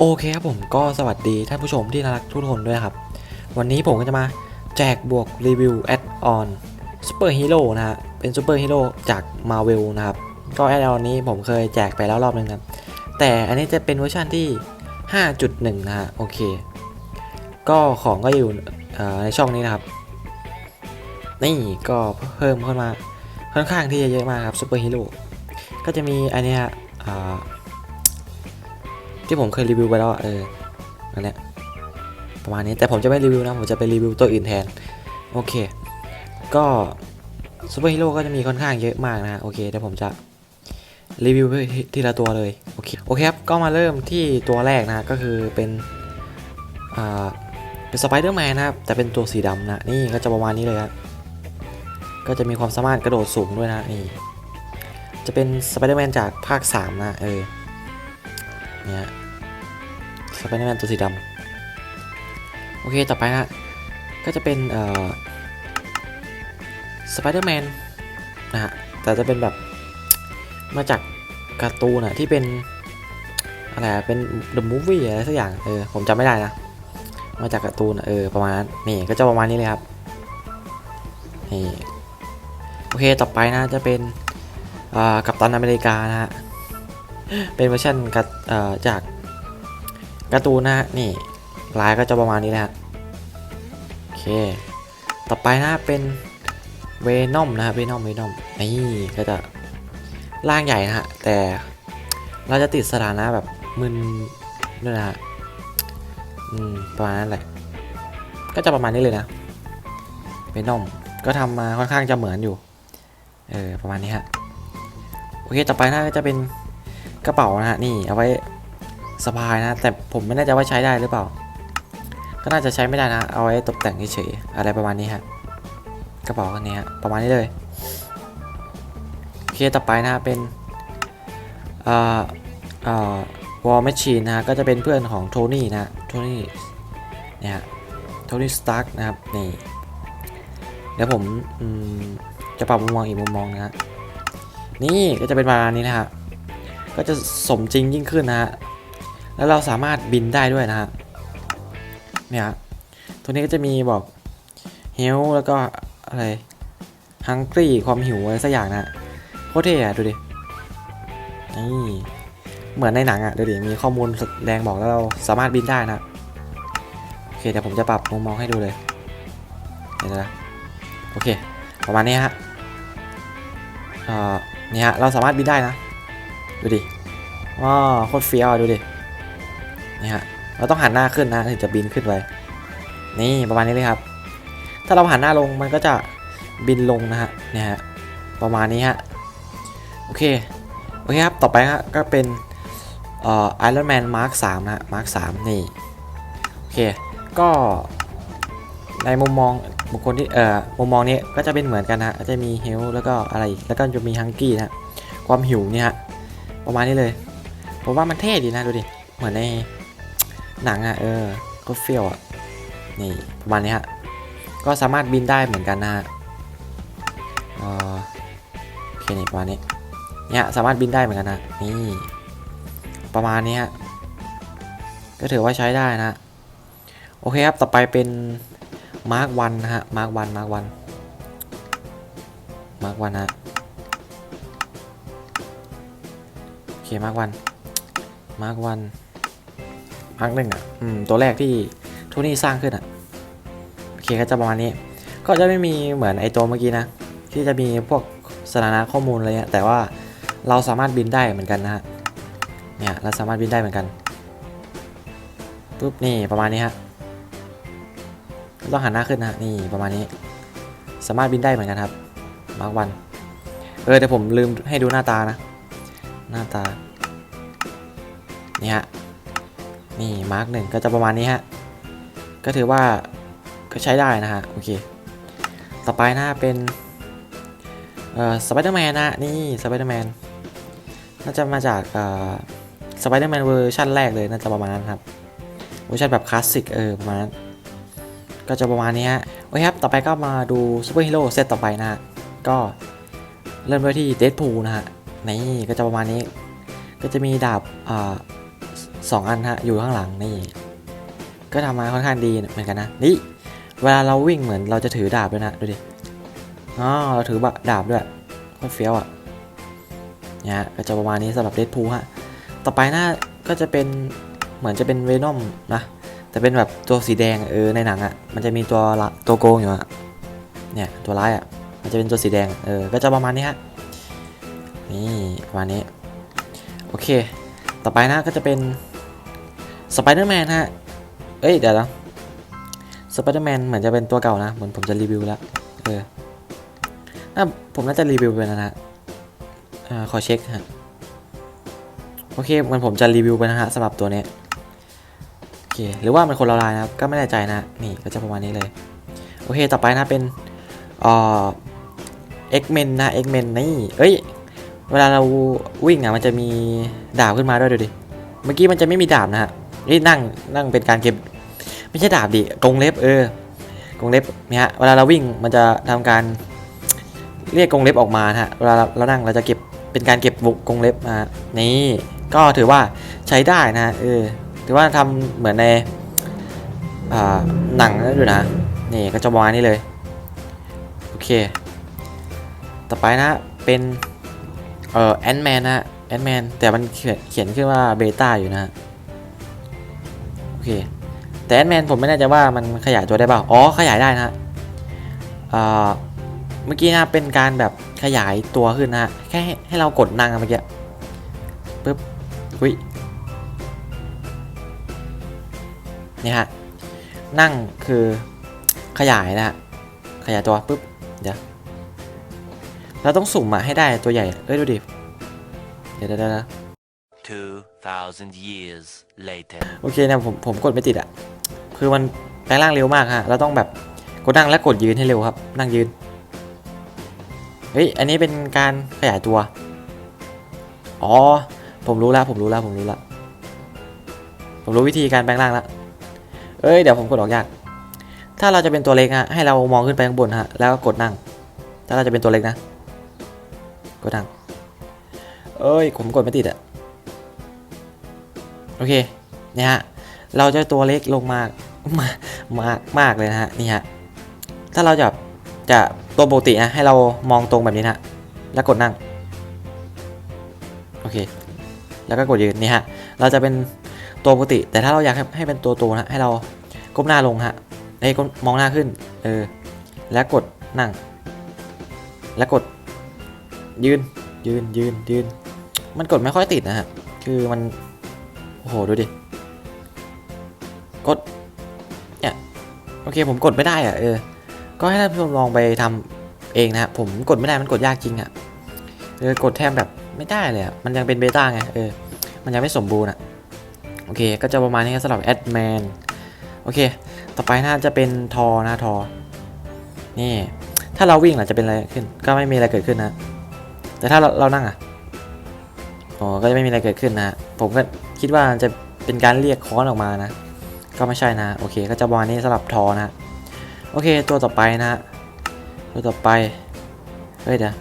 โอเคครับผมก็สวัสดีท่านผู้ชมที่น่ารักทุกคนด้วยครับ วันนี้ผมก็จะมาแจกบวกรีวิวแอดออนซูเปอร์ฮีโร่นะฮะเป็นซูเปอร์ฮีโร่จาก Marvel นะครับ ก็แอดออนนี้ผมเคยแจกไปแล้วรอบนึงนะครับแต่อันนี้จะเป็นเวอร์ชันที่ 5.1 นะฮะโอเค ก็ของก็อยู่ในช่องนี้นะครับ นี่ก็เพิ่มเข้ามาค่อนข้างที่จะเยอะมากครับซูเปอร์ฮีโร่ก็จะมีอันนี้ยอ่า ที่ผมเคยรีวิวไปแล้วเออนั่นแหละประมาณนี้แต่ผมจะไม่รีวิวนะผมจะไปรีวิวตัวอื่นแทนโอเค ก็ซูเปอร์ฮีโร่ก็จะมีค่อนข้างเยอะมากนะโอเคเดี๋ยวผมจะรีวิวทีละตัวเลยโอเคโอเคครับก็มาเริ่มที่ตัวแรกนะฮะก็คือเป็นอ่าเป็นสไปเดอร์แมนนะครับแต่เป็นตัวสีดำนะนี่ก็จะประมาณนี้เลยครับก็จะมีความสามารถกระโดดสูงด้วยนะนี่จะเป็นสไปเดอร์แมนจากภาค 3 นะเออเนี่ย สไปเดอร์แมนตัวสีดำโอเคต่อไปนะก็จะเป็นเอ่อสไปเดอร์แมนนะฮะแต่จะเป็นแบบมาจากการ์ตูนอะที่เป็นอะไรเป็น The Movie อะไรสักอย่างเออผมจำไม่ได้นะ มาจากการ์ตูนเออประมาณนั้นนี่ก็จะประมาณนี้เลยครับนี่โอเคต่อไปนะจะเป็นกัปตันอเมริกานะฮะเป็นเวอร์ชันกัเอ่อจาก การ์ตูนนะฮะนี่ลายก็จะประมาณนี้นะฮะโอเค ต่อไปนะเป็นเวนอมนะฮะเวนอมเวนอมนี่ก็จะร่างใหญ่นะฮะแต่เราจะติดสถานะแบบมึนด้วยนะฮะอืมประมาณนั้นแหละก็จะประมาณนี้เลยนะเวนอมก็ทำมาค่อนข้างจะเหมือนอยู่เออประมาณนี้ฮะโอเคต่อไปนะก็จะเป็นกระเป๋านะฮะนี่เอาไว้ สะพายนะ แต่ผมไม่แน่ใจว่าใช้ได้หรือเปล่า ก็น่าจะใช้ไม่ได้นะ เอาไว้ตกแต่งเฉยๆอะไรประมาณนี้ฮะกระเป๋าคันนี้ฮะประมาณนี้เลยโอเคต่อไปนะเป็นอ่าอ่าวอลแมชชีนนะฮะก็จะเป็นเพื่อนของโทนี่นะโทนี่เนี่ยฮะโทนี่สตาร์กนะครับนี่เดี๋ยวผมมจะปรับมุมมองอีกมุมมองนะฮะนี่ก็จะเป็นประมาณนี้นะฮะก็จะสมจริงยิ่งขึ้นนะฮะ แล้วเราสามารถบินได้ด้วยนะฮะเนี่ยตัวนี้ก็จะมีบอกเฮลแล้วก็อะไรฮังกี้ความหิวอะไรสักอย่างนะโคตรเท่อะดูดินี่เหมือนในหนังอะดูดิมีข้อมูลแดงบอกแล้วเราสามารถบินได้นะโอเคเดี๋ยวผมจะปรับมุมมองให้ดูเลยเดี๋ยวนะโอเค ประมาณนี้ฮะอ่านี่ฮะเราสามารถบินได้นะ ดูดิว้าโคตรเฟี้ยวอะดูดิ นี่ฮะเราต้องหันหน้าขึ้นนะถึงจะบินขึ้นไปนี่ประมาณนี้เลยครับ ถ้าเราหันหน้าลงมันก็จะบินลงนะฮะเนี่ยฮะประมาณนี้ฮะโอเคโอเคครับต่อไปฮะก็เป็นเอ่อ Iron Man Mark 3นะฮะ Mark 3นี่โอเคก็ในมุมมองบุคคลที่เอ่อมุมมองนี้ก็จะเป็นเหมือนกันฮะจะมีเฮลแล้วก็อะไรแล้วก็จะมีฮังกี้นะฮะความหิวเนี่ยฮะประมาณนี้เลยผมว่ามันเท่ดีนะดูดิเหมือนใน หนังอะ่ะเออก็เฟี้ยวอะ่ะนี่ประมาณนี้ฮะก็สามารถบินได้เหมือนกันนะฮะเออโอเคนี่ประมาณนี้เนี่ยสามารถบินได้เหมือนกันนะนี่ประมาณนี้ฮะก็ถือว่าใช้ได้นะโอเคครับต่อไปเป็นมาร์กวันนะฮะมาร์กวันมาร์กวันมาร์กวันฮะโอเคมาร์กวันมาร์กวัน มาร์กหนึ่งอะอืมตัวแรกที่โทนี่สร้างขึ้นอะโอเคก็จะประมาณนี้ ก็จะไม่มีเหมือนไอตัวเมื่อกี้นะ ที่จะมีพวกสถานะข้อมูลอะไรเงี้ยแต่ว่าเราสามารถบินได้เหมือนกันนะฮะเนี่ยเราสามารถบินได้เหมือนกันปุ๊บนี่ประมาณนี้ฮะต้องหันหน้าขึ้นนะนี่ประมาณนี้ สามารถบินได้เหมือนกันครับมาร์กวันเออเดี๋ยวผมลืมให้ดูหน้าตานะ หน้าตานี่ฮะ นี่มาร์กหนึ่งก็จะประมาณนี้ฮะ ก็ถือว่าก็ใช้ได้นะฮะ โอเค ต่อไปนะเป็นเอ่อสไปเดอร์แมนนะนี่สไปเดอร์แมนน่าจะมาจากเอ่อสไปเดอร์แมนเวอร์ชันแรกเลยน่าจะประมาณนั้นครับเวอร์ชันแบบคลาสสิกเออประมาณนั้นก็จะประมาณนี้ฮะโอเคครับ ต่อไปก็มาดูซูเปอร์ฮีโร่เซตต่อไปนะฮะ ก็เริ่มด้วยที่เดดพูลนะฮะ นี่ก็จะประมาณนี้ ก็จะมีดาบอ่า สองอันฮะอยู่ข้างหลังนี่ ก็ทำมาค่อนข้างดีเหมือนกันนะนี่เวลาเราวิ่งเหมือนเราจะถือดาบด้วยนะดูดิอ๋อเราถือบะดาบด้วยโคตรเฟี้ยวอะเนี่ยก็จะประมาณนี้สำหรับเดดพูฮะต่อไปหน้าก็จะเป็นเหมือนจะเป็นเวนอมนะแต่เป็นแบบตัวสีแดงเออในหนังอะมันจะมีตัวละตัวโกงอยู่อะเนี่ยตัวร้ายอะมันจะเป็นตัวสีแดงเออก็จะประมาณนี้ฮะนี่ประมาณนี้โอเค ต่อไปนะก็จะเป็น สไปเดอร์แมนฮะ เอ้ย เดี๋ยวนะสไปเดอร์แมนเหมือนจะเป็นตัวเก่านะ เหมือนผมจะรีวิวแล้ว เออน่าผมน่าจะรีวิวไปแล้วนะอ่าขอเช็คฮะ โอเคมันผมจะรีวิวไปนะฮะสำหรับตัวนี้ โอเค หรือว่ามันคนละลายนะครับ ก็ไม่แน่ใจนะ นี่ก็จะประมาณนี้เลย โอเค ต่อไปนะเป็นอ่าเอ็กเมนนะเอ็กเมนนี่ เอ้ย เวลาเราวิ่งอะมันจะมีดาบขึ้นมาด้วยดูดิ เมื่อกี้มันจะไม่มีดาบนะฮะ นี่นั่งนั่งเป็นการเก็บ ไม่ใช่ดาบดิกรงเล็บเออกรงเล็บเนี่ยฮะเวลาเราวิ่งมันจะทำการเรียกกรงเล็บออกมาฮะเวลาเราเรานั่งเราจะเก็บเป็นการเก็บบุกกรงเล็บมานี่ก็ถือว่าใช้ได้นะเออถือว่าทำเหมือนในอ่าหนังนั่นอยู่นะนี่ก็จะประมาณนี้เลยโอเค ต่อไปนะเป็นเอ่อแอนแมนนะแอนแมนแต่มันเขียนเขียนขึ้นว่าเบต้าอยู่นะฮะ เคแต่แอนแมนผมไม่แน่ใจว่ามันขยายตัวได้เปล่าอ๋อขยายได้นะฮะเมื่อกี้นะเป็นการแบบขยายตัวขึ้นนะฮะแค่ให้เรากดนั่งเมื่อกี้ปึ๊บอุ้ยนี่ฮะนั่งคือขยายนะฮะขยายตัวปึ๊บเดี๋ยวเราต้องสุ่มมาให้ได้ตัวใหญ่เอ้ยดูดิเดี๋ยวเดี๋ยวเดี๋ ยว2,000 years later. โอเคนะผมผมกดไม่ติดอะคือมันแปลงร่างเร็วมากฮะเราต้องแบบกดนั่งและกดยืนให้เร็วครับ นั่งยืน เฮ้ย อันนี้เป็นการขยายตัว อ๋อ ผมรู้แล้ว ผมรู้แล้ว ผมรู้แล้วผมรู้วิธีการแปลงร่างแล้ว เอ้ย เดี๋ยวผมกดออกยาก ถ้าเราจะเป็นตัวเล็กฮะ ให้เรามองขึ้นไปข้างบนฮะ แล้วก็กดนั่ง ถ้าเราจะเป็นตัวเล็กนะ กดนั่ง เอ้ย ผมกดไม่ติดอะ โอเคเนี่ยฮะเราจะตัวเล็กลงมากมากมากมากเลยนะฮะนี่ฮะถ้าเราจะจะตัวปกตินะให้เรามองตรงแบบนี้นะแล้วกดนั่งโอเค แล้วก็กดยืนนี่ฮะเราจะเป็นตัวปกติ แต่ถ้าเราอยากให้เป็นตัวโตนะให้เราก้มหน้าลงฮะไอ้ก้มมองหน้าขึ้นเออแล้วกดนั่ง แล้วกดยืนยืนยืนยืน มันกดไม่ค่อยติดนะฮะคือมัน โอ้โหดูดิ กด เนี่ย โอเคผมกดไม่ได้อะเออ ก็ให้ท่านผู้ชมลองไปทำเองนะฮะผมกดไม่ได้มันกดยากจริงอะเออกดแทบแบบไม่ได้เลยอะมันยังเป็นเบต้าไงเออ มันยังไม่สมบูรณ์อะโอเค ก็จะประมาณนี้สำหรับแอดแมนโอเค ต่อไปน่าจะเป็นทอนะทอ นี่ ถ้าเราวิ่งล่ะจะเป็นอะไรขึ้น ก็ไม่มีอะไรเกิดขึ้นนะ แต่ถ้าเราเรานั่งอะอ๋อก็จะไม่มีอะไรเกิดขึ้นนะผมก็ คิดว่าจะเป็นการเรียกค้อนออกมานะ ก็ไม่ใช่นะ โอเค ก็จะประมาณนี้สำหรับทอนะโอเค ตัวต่อไปนะฮะตัวต่อไปเฮ้ยเดี๋ยว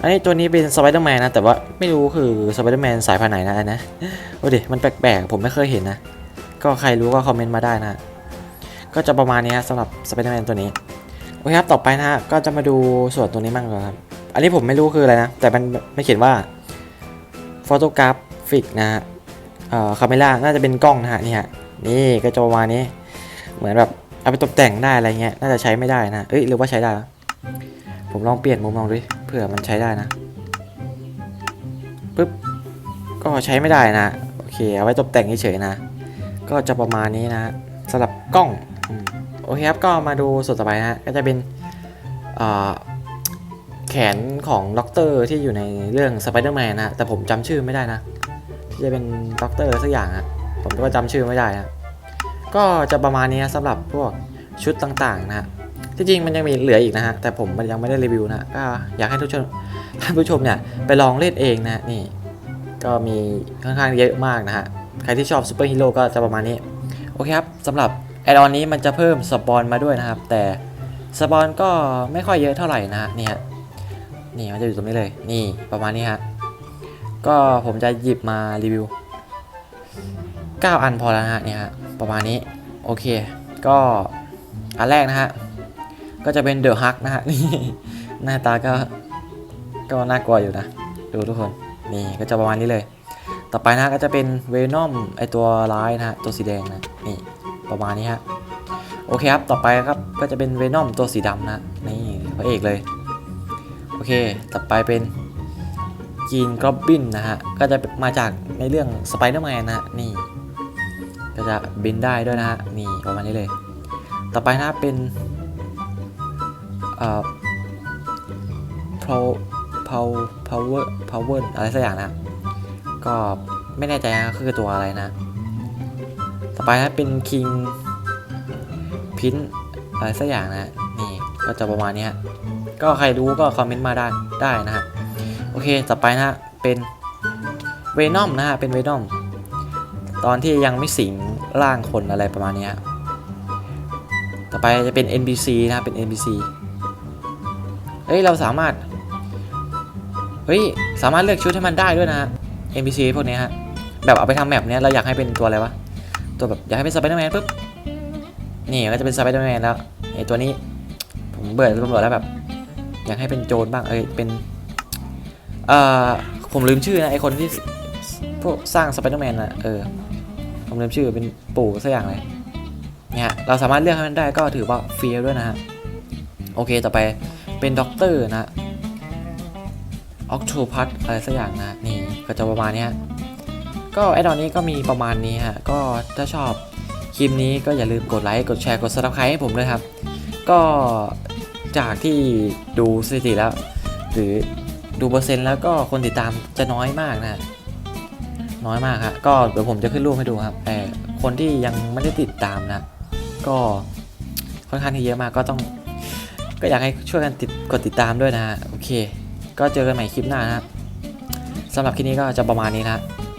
อันนี้ตัวนี้เป็นสไปเดอร์แมนนะ แต่ว่าไม่รู้คือสไปเดอร์แมนสายพันธุ์ไหนนะอันนะโอ้ดิมันแปลกๆ ผมไม่เคยเห็นนะ ก็ใครรู้ก็คอมเมนต์มาได้นะ ก็จะประมาณนี้ฮะสำหรับสไปเดอร์แมนตัวนี้โอเคครับ ต่อไปนะฮะ ก็จะมาดูส่วนตัวนี้มั่งก่อนครับ อันนี้ผมไม่รู้คืออะไรนะ แต่มันไม่เขียนว่าฟอโตกราฟิกนะฮะ เอ่อคาเมล่าน่าจะเป็นกล้องนะฮะนี่ฮะนี่ก็จะประมาณนี้ เหมือนแบบเอาไปตกแต่งได้อะไรเงี้ยน่าจะใช้ไม่ได้นะเอ้ยหรือว่าใช้ได้ ผมลองเปลี่ยนมุมลองดูเผื่อมันใช้ได้นะปึ๊บก็ใช้ไม่ได้นะโอเคเอาไว้ตกแต่งเฉยๆนะ ก็จะประมาณนี้นะสำหรับกล้องอโอเคครับก็มาดูส่วนต่อไปนะฮะก็จะเป็นแขนของด็อกเตอร์ที่อยู่ในเรื่องสไปเดอร์แมนนะแต่ผมจำชื่อไม่ได้นะ จะเป็นด็อกเตอร์สักอย่างอะผมก็จำชื่อไม่ได้นะก็จะประมาณนี้สำหรับพวกชุดต่างๆนะฮะที่จริงมันยังมีเหลืออีกนะฮะแต่ผมมันยังไม่ได้รีวิวนะก็อยากให้ทุกชมท่านผู้ชมเนี่ยไปลองเล่นเองนะนี่ ก็มีค่อนข้างเยอะมากนะฮะใครที่ชอบซูเปอร์ฮีโร่ก็จะประมาณนี้โอเคครับสำหรับแอดออนนี้มันจะเพิ่มสปอนมาด้วยนะครับ แต่สปอนก็ไม่ค่อยเยอะเท่าไหร่นะฮะนี่ฮะนี่มันจะอยู่ตรงนี้เลย นี่ประมาณนี้ฮะ ก็ผมจะหยิบมารีวิว 9 อันพอแล้วนะฮะเนี่ยฮะประมาณนี้โอเค ก็อันแรกนะฮะก็จะเป็นเดอะฮักนะฮะนี่หน้าตาก็ก็น่ากลัวอยู่นะ ดูทุกคนนี่ก็จะประมาณนี้เลย ต่อไปนะฮะก็จะเป็นเวนอมไอตัวร้ายนะฮะตัวสีแดงนะนี่ประมาณนี้ฮะโอเคครับต่อไปครับก็จะเป็นเวนอมตัวสีดำนะนี่พระเอกเลยโอเค ต่อไปเป็น จีนกรอบบินนะฮะ ก็จะมาจากในเรื่องสไปเดอร์แมนนะฮะ นี่ ก็จะบินได้ด้วยนะฮะ นี่ประมาณนี้เลย ต่อไปนะเป็นเอ่อ pow pow power power อะไรสักอย่างนะ ก็ไม่แน่ใจนะคือตัวอะไรนะ ต่อไปนะเป็น king พินอะไรสักอย่างนะ นี่ก็จะประมาณนี้ก็ใครรู้ก็คอมเมนต์มาได้ได้นะฮะ โอเคต่อไปนะฮะเป็นเวนอมนะฮะเป็นเวนอมตอนที่ยังไม่สิงร่างคนอะไรประมาณนี้ฮะต่อไปจะเป็น NPC นะฮะเป็น NPC เฮ้ยเราสามารถ เฮ้ยสามารถเลือกชุดให้มันได้ด้วยนะฮะ NPC พวกนี้ฮะ แบบเอาไปทำแมปเนี้ยเราอยากให้เป็นตัวอะไรวะ ตัวแบบอยากให้เป็นสไปเดอร์แมนปุ๊บ นี่ก็จะเป็นสไปเดอร์แมนแล้วไอ้ตัวนี้ ผมเบื่อตำรวจแล้วแบบ อยากให้เป็นโจรบ้าง เอ้ยเป็น เอ่อผมลืมชื่อนะไอคนที่พวกสร้างสไปเดอร์แมนนะเออผมลืมชื่อเป็นปู่สักอย่างเลยเนี่ยเราสามารถเลือกให้มันได้ก็ถือว่าเฟียด้วยนะฮะ โอเคต่อไปเป็นด็อกเตอร์นะออกโ p พัทอะไรสักอย่างนะ นี่ก็จะประมาณนี้ก็ไอดอนนี้ก็มีประมาณนี้ฮะ ก็ถ้าชอบคลิปนี้ก็อย่าลืมกดไลค์กดแชร์กด subscribe ให้ผมด้วยครับ ก็จากที่ดูสถิติแล้ว หรือ ดูเปอร์เซ็นต์แล้วก็คนติดตามจะน้อยมากนะน้อยมากครับก็เดี๋ยวผมจะขึ้นรูปให้ดูครับแต่คนที่ยังไม่ได้ติดตามนะ ก็ค่อนข้างที่เยอะมากก็ต้อง ก็อยากให้ช่วยกันติดกดติดตามด้วยนะโอเค ก็เจอกันใหม่คลิปหน้านะครับสำหรับคลิปนี้ก็จะประมาณนี้นะ